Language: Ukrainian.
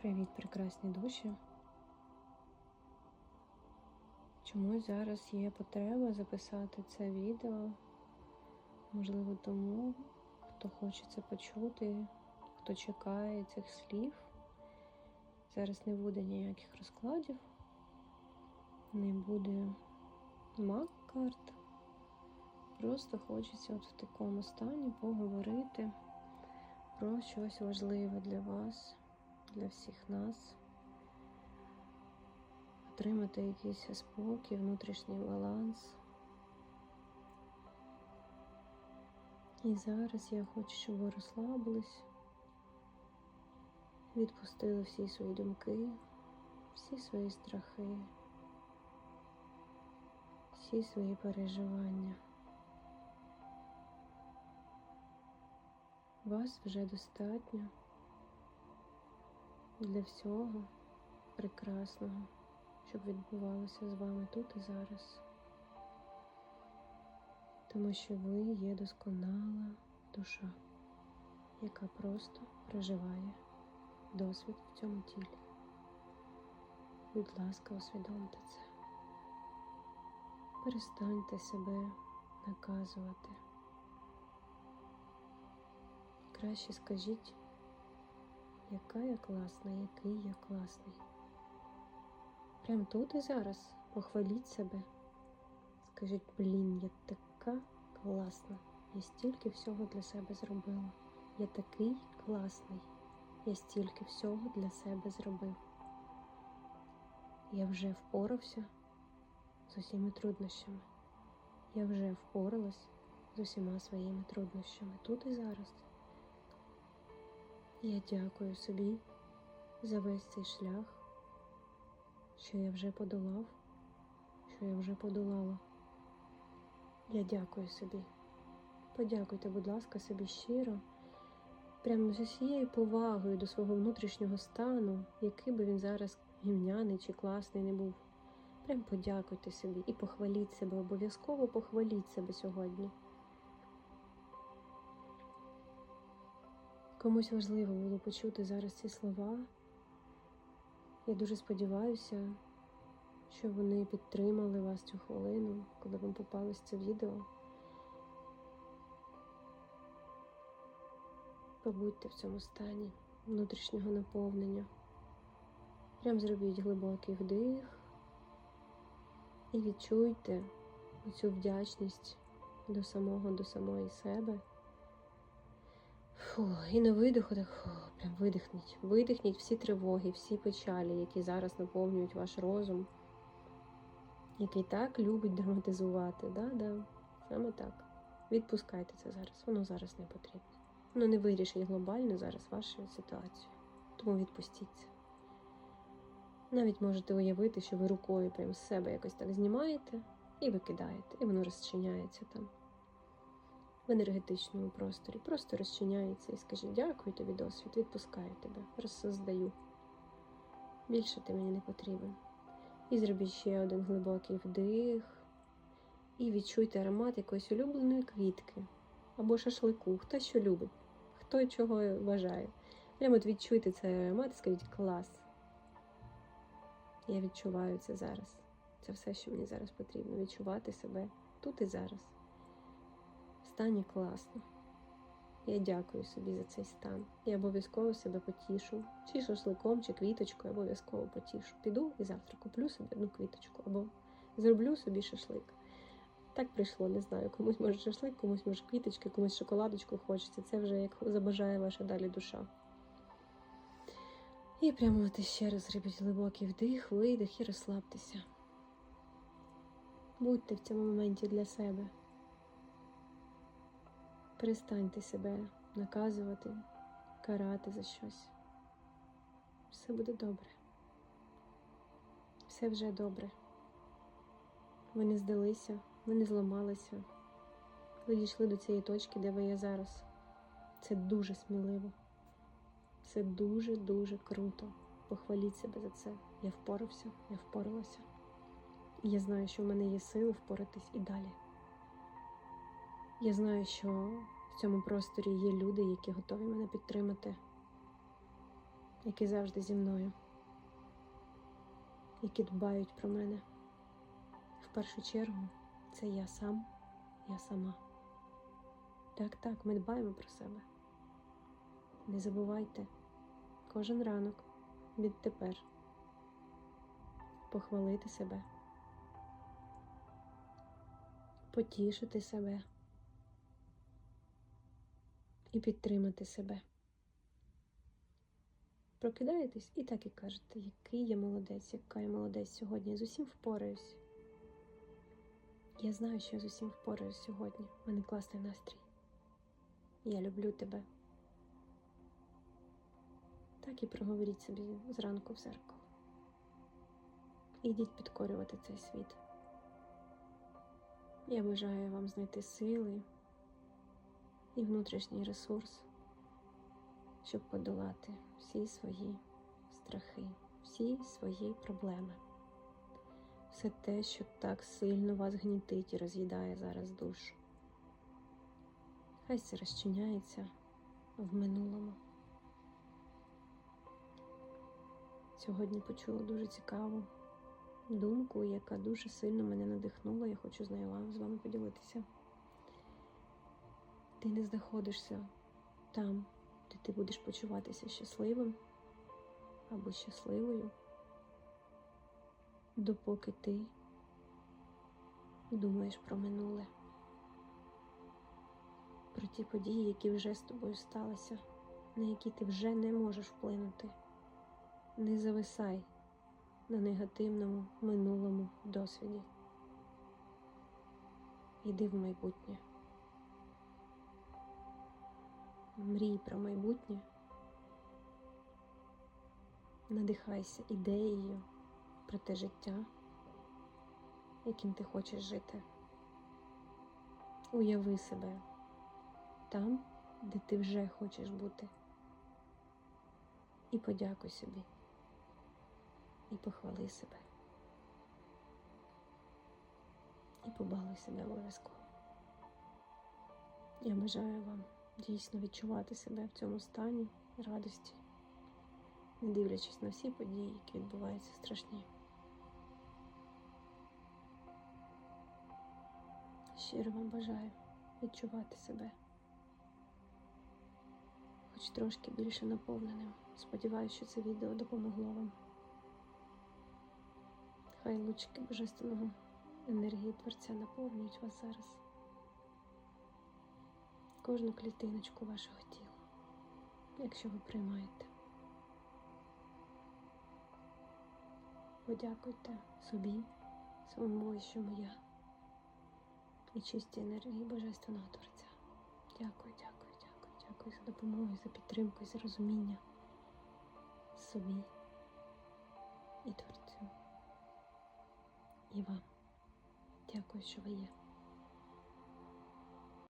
Привіт, прекрасні душі. Чомусь зараз є потреба записати це відео. Можливо, тому, хто хоче це почути, хто чекає цих слів. Зараз не буде ніяких розкладів, не буде маг карт. Просто хочеться от в такому стані поговорити про щось важливе для вас, для всіх нас. Отримати якийсь спокій, внутрішній баланс. І зараз я хочу, щоб ви розслабились, відпустили всі свої думки, всі свої страхи, всі свої переживання. Вас вже достатньо для всього прекрасного, щоб відбувалося з вами тут і зараз. Тому що ви є досконала душа, яка просто проживає досвід в цьому тілі. Будь ласка, усвідомте це. Перестаньте себе наказувати. Краще скажіть, яка я класна, який я класний. Прям тут і зараз похваліть себе. Скажіть, блін, я така класна. Я стільки всього для себе зробила. Я такий класний. Я стільки всього для себе зробив. Я вже впорався з усіма труднощами. Я вже впоралась з усіма своїми труднощами тут і зараз. Я дякую собі за весь цей шлях, що я вже подолав, що я вже подолала. Я дякую собі. Подякуйте, будь ласка, собі щиро, прямо з усією повагою до свого внутрішнього стану, який би він зараз гімняний чи класний не був. Прям подякуйте собі і похваліть себе, обов'язково похваліть себе сьогодні. Комусь важливо було почути зараз ці слова. Я дуже сподіваюся, що вони підтримали вас цю хвилину, коли вам попалось це відео. Побудьте в цьому стані внутрішнього наповнення. Прям зробіть глибокий вдих і відчуйте цю вдячність до самого, до самої себе. Фу, і на видиху фу, прям видихніть. Видихніть всі тривоги, всі печалі, які зараз наповнюють ваш розум, який так любить драматизувати. Да, да, Саме так. Відпускайте це зараз, воно зараз не потрібно. Воно не вирішить глобально зараз вашу ситуацію. Тому відпустіть це. Навіть можете уявити, що ви рукою прям з себе якось так знімаєте і викидаєте, і воно розчиняється там в енергетичному просторі. Просто розчиняється і скажіть, дякую тобі, досвід, відпускаю тебе, розсоздаю. Більше ти мені не потрібен. І зробіть ще один глибокий вдих. І відчуйте аромат якоїсь улюбленої квітки або шашлику, хто що любить, хто чого вважає. Прямо відчуйте цей аромат і скажіть клас. Я відчуваю це зараз. Це все, що мені зараз потрібно. Відчувати себе тут і зараз. Стані класно. Я дякую собі за цей стан. Я обов'язково себе потішу. Чи шашликом, чи квіточкою обов'язково потішу. Піду і завтра куплю собі одну квіточку або зроблю собі шашлик. Так прийшло, не знаю. Комусь може шашлик, комусь може квіточки, комусь шоколадочку хочеться. Це вже як забажає ваша далі душа. І прямо от ще раз зробіть глибокий вдих, видих і розслабтеся. Будьте в цьому моменті для себе. Перестаньте себе наказувати, карати за щось. Все буде добре. Все вже добре. Ви не здалися, ви не зламалися. Ви дійшли до цієї точки, де ви є зараз. Це дуже сміливо. Це дуже-дуже круто. Похваліть себе за це. Я впорався, я впоралася. І я знаю, що в мене є сили впоратись і далі. Я знаю, що в цьому просторі є люди, які готові мене підтримати. які завжди зі мною, які дбають про мене. В першу чергу це я сам, я сама. Так, так, ми дбаємо про себе. Не забувайте кожен ранок відтепер похвалити себе, потішити себе і підтримати себе. Прокидаєтесь і так і кажете, який я молодець, яка я молодець сьогодні. Я з усім впораюсь. Я знаю, що я з усім впораюсь сьогодні. У мене класний настрій. Я люблю тебе. Так і проговоріть собі зранку в зеркало. Ідіть підкорювати цей світ. Я бажаю вам знайти сили і внутрішній ресурс, щоб подолати всі свої страхи, всі свої проблеми. Все те, що так сильно вас гнітить і роз'їдає зараз душу. Хай це розчиняється в минулому. Сьогодні почула дуже цікаву думку, яка дуже сильно мене надихнула. Я хочу з нею з вами поділитися. Ти не знаходишся там, де ти будеш почуватися щасливим або щасливою, допоки ти думаєш про минуле, про ті події, які вже з тобою сталися, на які ти вже не можеш вплинути. Не зависай на негативному минулому досвіді. Йди в майбутнє. Мрій про майбутнє. Надихайся ідеєю про те життя, яким ти хочеш жити. Уяви себе там, де ти вже хочеш бути. І подякуй собі. І похвали себе. І побалуй себе обов'язково. Я бажаю вам дійсно відчувати себе в цьому стані радості, не дивлячись на всі події, які відбуваються страшні. Щиро вам бажаю відчувати себе хоч трошки більше наповненим. Сподіваюся, що це відео допомогло вам. Хай лучки божественного енергії Творця наповнюють вас зараз. Кожну клітиночку вашого тіла, якщо ви приймаєте. Подякуйте собі, своєму вищому я і чистій енергії Божественного Творця. Дякую, дякую, дякую, дякую за допомогу, за підтримку, за розуміння собі і Творцю. І вам. Дякую, що ви є.